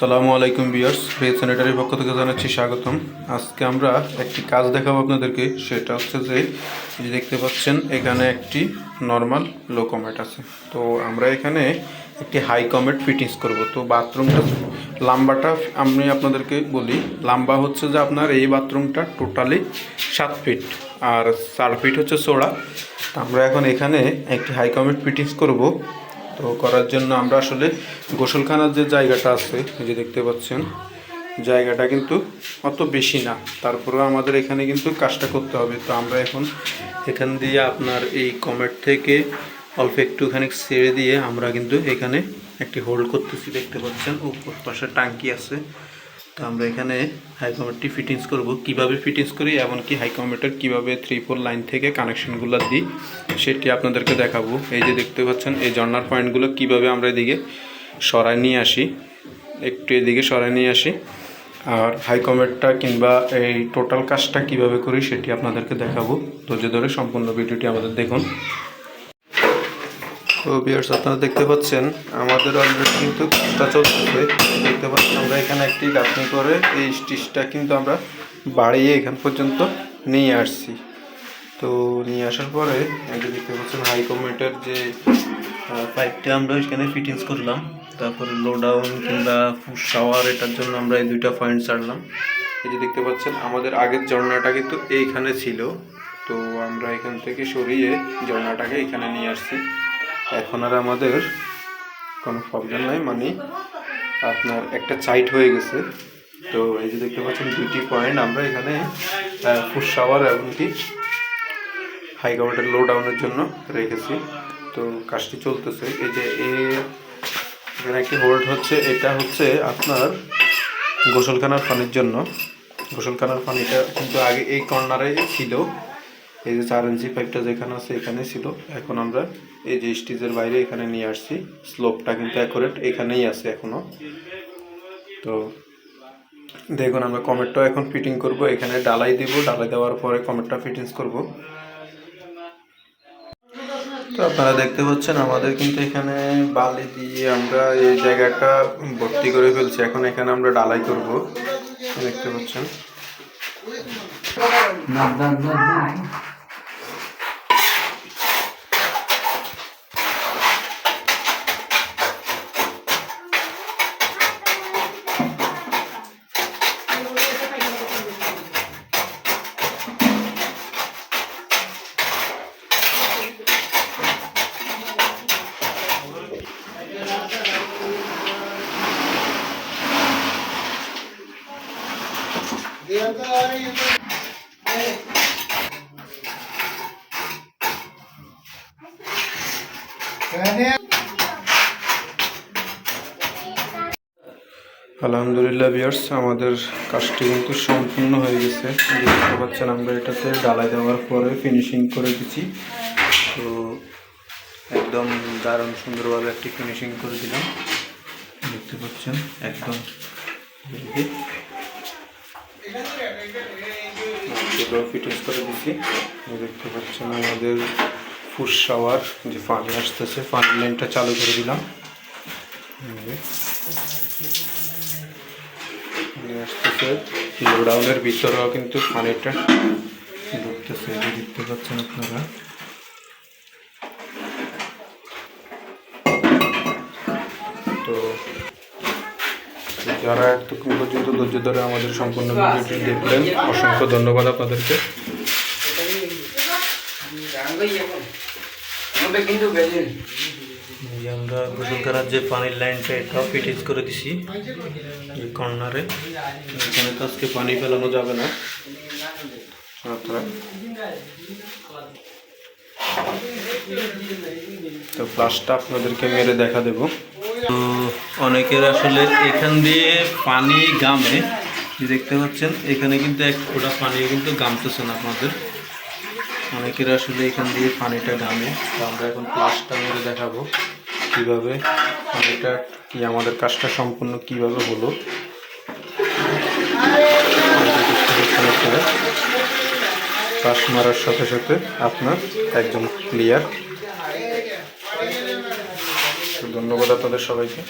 সালামু আলাইকুম বিয়ার্স ভেজ স্যানিটারির পক্ষ থেকে জানাচ্ছি স্বাগতম। আজকে আমরা একটি কাজ দেখাবো আপনাদেরকে, সেটা হচ্ছে যে দেখতে পাচ্ছেন, এখানে একটি নর্মাল লো কমেট আছে। তো আমরা এখানে একটি হাই কমেট ফিটিংস করব। তো বাথরুমটা লাম্বাটা আমি আপনাদেরকে বলি, লাম্বা হচ্ছে যে আপনার এই বাথরুমটা টোটালি সাত ফিট আর চার ফিট হচ্ছে সোড়া আমরা এখন এখানে একটি হাই কমেট ফিটিংস করব। তো করার জন্য আমরা আসলে গোসলখানার যে জায়গাটা আছে যে দেখতে পাচ্ছেন, জায়গাটা কিন্তু অত বেশি না। তারপরেও আমাদের এখানে কিন্তু কাজটা করতে হবে। তো আমরা এখন এখান দিয়ে আপনার এই কমেট থেকে অল্প একটুখানি ছেড়ে দিয়ে আমরা কিন্তু এখানে একটি হোল্ড করতেছি। দেখতে পাচ্ছেন, উপর পাশে টাঙ্কি আছে। তো আমরা এখানে হাইকমেটটি ফিটিংস করব। কীভাবে ফিটিংস করি, এমনকি হাইকমেটের কীভাবে থ্রি ফোর লাইন থেকে কানেকশনগুলো দিই, সেটি আপনাদেরকে দেখাবো। এই যে দেখতে পাচ্ছেন, এই জর্নার পয়েন্টগুলো কীভাবে আমরা এদিকে সরায় নিয়ে আসি, একটু এদিকে সরায় নিয়ে আসি। আর হাইকমেটটা কিংবা এই টোটাল কাজটা কীভাবে করি, সেটি আপনাদেরকে দেখাবো। ধৈর্য ধরে সম্পূর্ণ ভিডিওটি আমাদের দেখুন। তো বিয়ার্স আপনারা দেখতে পাচ্ছেন, আমাদের অলরেডি কিন্তু কাজটা চলতেছে। দেখতে পাচ্ছেন, আমরা এখানে একটি গাঁথনি করে এই স্টিচটা কিন্তু আমরা বাড়িয়ে এখান পর্যন্ত নিয়ে আসছি। তো নিয়ে আসার পরে যে দেখতে পাচ্ছেন হাই কমেটের যে পাইপটা আমরা এখানে ফিটিংস করলাম। তারপরে লো ডাউন কিংবা ফুড শাওয়ার এটার জন্য আমরা এই দুইটা পয়েন্ট ছাড়লাম এই যে দেখতে পাচ্ছেন, আমাদের আগের ঝর্ণাটা কিন্তু এইখানে ছিল। তো আমরা এখান থেকে সরিয়ে ঝর্ণাটাকে এখানে নিয়ে আসছি। এখন আর আমাদের কোনো প্রবলেম নাই মানে আপনার একটা চাইট হয়ে গেছে। তো এই যে দেখতে পাচ্ছেন দুইটি পয়েন্ট আমরা এখানে ফুড শাওয়ার এমনকি হাই কাউন্টার লো ডাউনের জন্য রেখেছি। তো কাজটি চলতেছে। এই যে এখানে একটি হোল্ড হচ্ছে, এটা হচ্ছে আপনার গোসলখানার পানির জন্য। গোসলখানার পানিটা কিন্তু আগে এই কর্নারে ছিল। এই যে চার ইঞ্চি পাইপটা যেখানে আছে, এখানে ছিল। এখন আমরা এই যে স্টিজের বাইরে এখানে নিয়ে আসছি। স্লোপটা কিন্তু অ্যাকুরেট এখানেই আছে এখনও তো দেখুন, আমরা কমেটটা এখন ফিটিং করব। এখানে ডালাই দিব। ডালাই দেওয়ার পরে কমেটটা ফিটিংস করব। তো আপনারা দেখতে পাচ্ছেন, আমাদের কিন্তু এখানে বালি দিয়ে আমরা এই জায়গাটা ভর্তি করে ফেলছি। এখন এখানে আমরা ডালাই করব। দেখতে পাচ্ছেন। আলহামদুলিল্লাহ বিয়ার্স আমাদের কাজটি কিন্তু সম্পূর্ণ হয়ে গেছে। দেখতে পাচ্ছেন আমরা এটাতে ডালাই দেওয়ার পরে ফিনিশিং করে দিচ্ছি। তো একদম দারুণ সুন্দরভাবে একটি ফিনিশিং করে দিলাম। দেখতে পাচ্ছেন, একদম ফিটিংস করে দিচ্ছি দেখতে পাচ্ছেন আমাদের ফুড শাওয়ার যে পানি আসতেছে পানি লাইনটা চালু করে দিলাম। আসতেছে লোডাউনের ভিতরেও কিন্তু পানিটা ঢুকতেছে। দেখতে পাচ্ছেন আপনারা। যারা এতক্ষণ পর্যন্ত ধৈর্য ধরে আমাদের সম্পূর্ণ ভিডিওটি দেখলেন অসংখ্য ধন্যবাদ আপনাদেরকে। আমরা গোসলখানার যে পানির লাইনটা এটাও ফিটিংস করে দিছি এই কর্নারে। এখানে তো আজকে পানি ফেলানো যাবে না। আপনারা তো ফ্লাশটা আপনাদেরকে মেরে দেখা দেব। অনেকের আসলে এখান দিয়ে পানি গামে। দেখতে পাচ্ছেন, এখানে কিন্তু এক ফোঁটা পানি কিন্তু গামতেছে না আপনাদের। অনেকের আসলে এখান দিয়ে পানিটা গামে। তো আমরা এখন প্লাসটা মেরে দেখাবো, কীভাবে পানিটা কি আমাদের কাজটা সম্পূর্ণ কীভাবে হলো। পাশ মারার সাথে সাথে আপনার একদম ক্লিয়ার ধন্যবাদ আপনাদের সবাইকে।